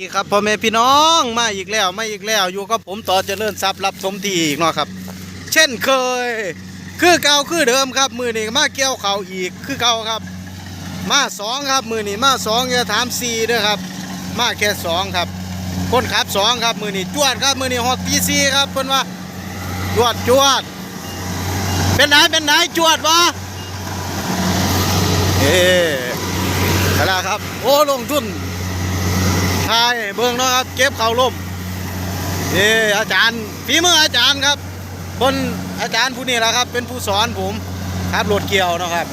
อีกครับพ่อแม่พี่น้องมาอีกแล้วมาอีกแล้วอยู่กับผมต่อเจริญทรัพย์รับสมทีอีกเนาะครับ เช่นเคย คือเก่าคือเดิมครับ มือนี้มาเกี่ยวเขาอีกคือเก่าครับ มาสองครับมือนี้มาสองอย่าถามสี่ด้อครับ มาแค่สองครับ คนขับสองครับมือนี้จวดครับมือนี้ฮอตตีสี่ครับเพิ่นว่าจวดจวด เป็นไหนเป็นไหนจวดวะเอ๊อะไรครับ โอ้ลงทุน ทายเบิ่งนาะครับ เก็บเขาล่มนี่อาจารย์ฝีมืออาจารย์ครับ คนอาจารย์ผู้นี้แหละครับ เป็นผู้สอนผมครับรถเกี่ยวนะครับ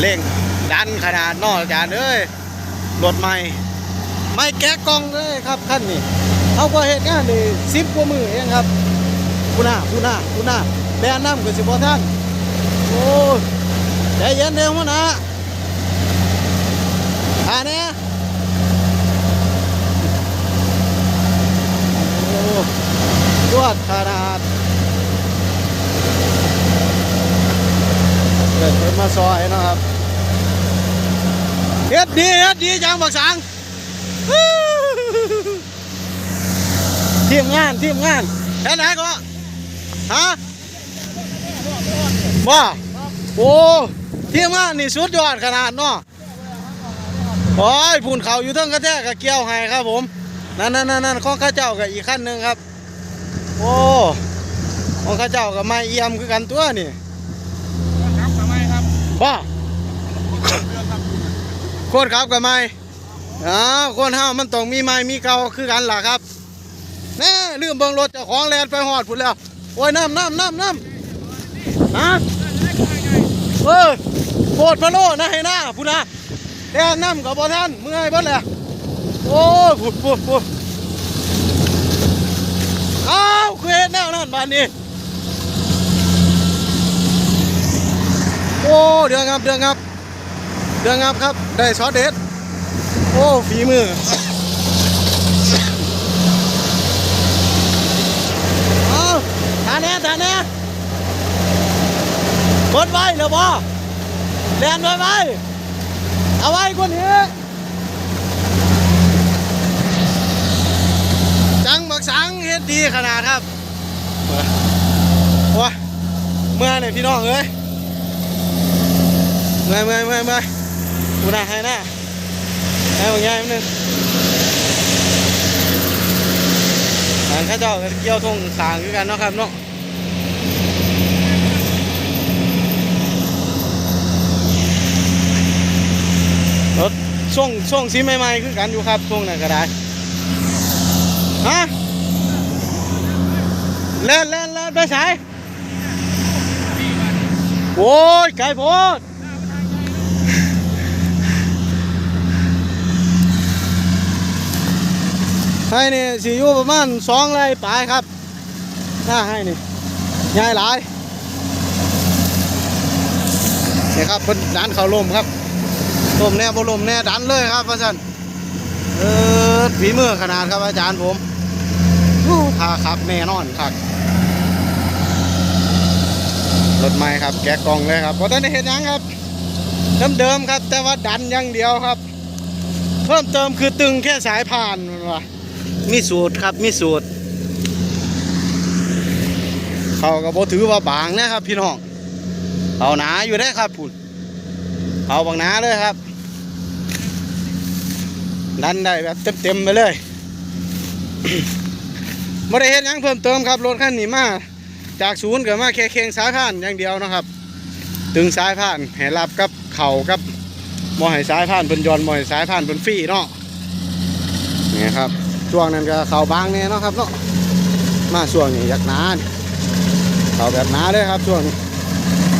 เร่งดันขนาดนอกอาจารย์เอ้ยรถใหม่ไม่แกะกล่องเลยครับขั้นนี้เขาก็เหตุงานนี่สิบกว่ามือเองครับผู้หน้าผู้หน้าผู้หน้าแดนน้ำกับสิบพ่ท่านโอ้ยใจเย็นเด้อหัวหน้าอ่าเนี่ย โอ้ยอดขนาดเกินมาซอยนะครับเฮ็ดดีเฮ็ดดีจังบักสังทีมงานทีมงานแค่ไหนก็ฮะว่าโอ้ทีมงานนี่สุดยอดขนาดเนาะโอ้ยพูนเขาอยู่ทั้งกระแทกกับเกี่ยวให้ครับผม นั่นนั่นนั่นนั่นของข้าเจ้ากับอีกขั้นหนึ่งครับ โอ้ของข้าเจ้ากับไม้เอี่ยมคือกันตัวนี่ครับทำไมครับบ้าโคตรครับกับไม้อ้าวคนเฮามันต้องมีไม้มีเก่าคือกันล่ะครับแน่ลืมเบิ่งรถเจ้าของแลนไปหอดพุ่นแล้วโอ้ยน้ำน้ำน้ำน้ำฮะเออโคตรพะโล่นะให้หน้าพุ่นนะแล่นน้ำกับบ่ท่านเมื่อยเบิ่แล้ว โอ้ยพุ่นพุ่นพุ่นอ้าวคือเฮ็ดแนวนั้นบานนี้ โอ้เดืองครับเดืองครับเดืองครับครับ ได้ซอสเด็ดโอ้ฝีมือเอาทานแน่ทานแน่กดไว้เหรอบ่แลนไว้ไว้เอาไว้คนนี้ จังบักสังเฮ็ ดีขนาดครับโอ้ยเมื่อเนี่ยพี่น้องเอ้ยเมื่อเมื่อเมื่อเมื่อยดูหน้าให้หน้าให้บางอย่างนิดนึงทางข้าเจ้าก็เกี่ยวทงสางคือกันเนาะครับเนาะรถช่วงช่วงสีใหม่ๆคือกันอยู่ครับช่วงนั้นก็ได้ฮะ เล่นเล่นเล่นไปใส่โอ้ยไก่โพดให้นี่สิอยู่ประมาณสองไร่ปลายครับถ้าให้นี่ใหญ่หลายนี่ครับเพิ่นดันเขาลมครับลมแน่บ่ลมแน่ดันเลยครับพ่อสันเออฝีมือขนาดครับอาจารย์ผม ค่าครับแน่นอนครับรถใหม่ครับ แกะกล่องเลยครับเพราะตอนนี้เห็นยังครับเดิมๆครับ แต่ว่าดันอย่างเดียวครับ เพิ่มเติมคือตึงแค่สายพานมันวะมีสูตรครับมีสูตร เขาก็บ่ถือว่าบางนะครับ พี่น้องเขาหนาอยู่ได้ครับพุ่นเขาบางหนาเลยครับดันได้แบบเต็มๆไปเลย ไม่ได้เห็นยังเพิ่มเติมครับรถคันนี้มาจากศูนย์เก็มาแค่เคียงสายผ่านอย่างเดียวนะครับ ตึงสายผ่านให้รับกับเข่ากับมอให้สายผ่านเป็นยอนต์มอให้สายผ่านเป็นฟรีเนาะนี่ครับช่วงนั้นก็เข่าบางแน่เนาะครับเนาะมาช่วงนี้ยากหนานเข่าแบบหนาเลยครับช่วงนี้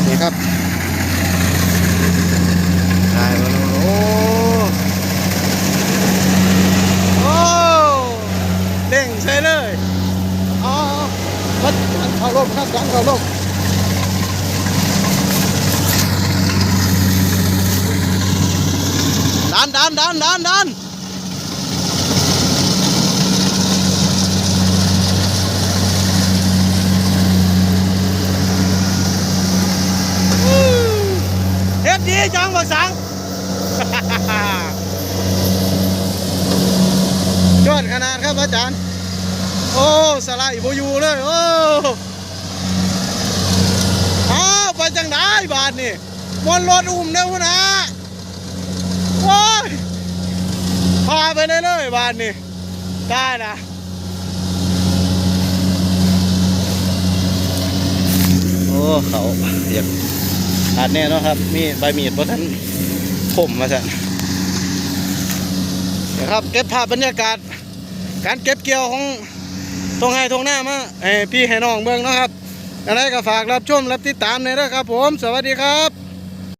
นี่ครับได้แล้วโอ้โอ้เด้งใช่เลย อ๋อมันเขาลมครับดังเขาลม ดันดันดันดันดันเฮ็ดดีจังบักสังดขนาดครับอาจารย์ โอ้สลด์โบยูเลยโอ้อ้าวไปจังได้บาทนี่บนรถอุ้มเด้อพุ่นนะ โอ้ยพาไปเลยเลยบ้าทนี่ได้นะโอ้เขาอยากอาดแน่นาะครับ มีใบมีดเพราะท่านผมมาสั่นเดี๋ยวครับเก็บภาพบรรยากาศ การเก็บเกี่ยวของตรงให้ตรงหน้ามาให้พี่ให้น้องเบิ่งนะครับอะไรก็ฝากรับชมรับติดตามเลยนะครับผม สวัสดีครับ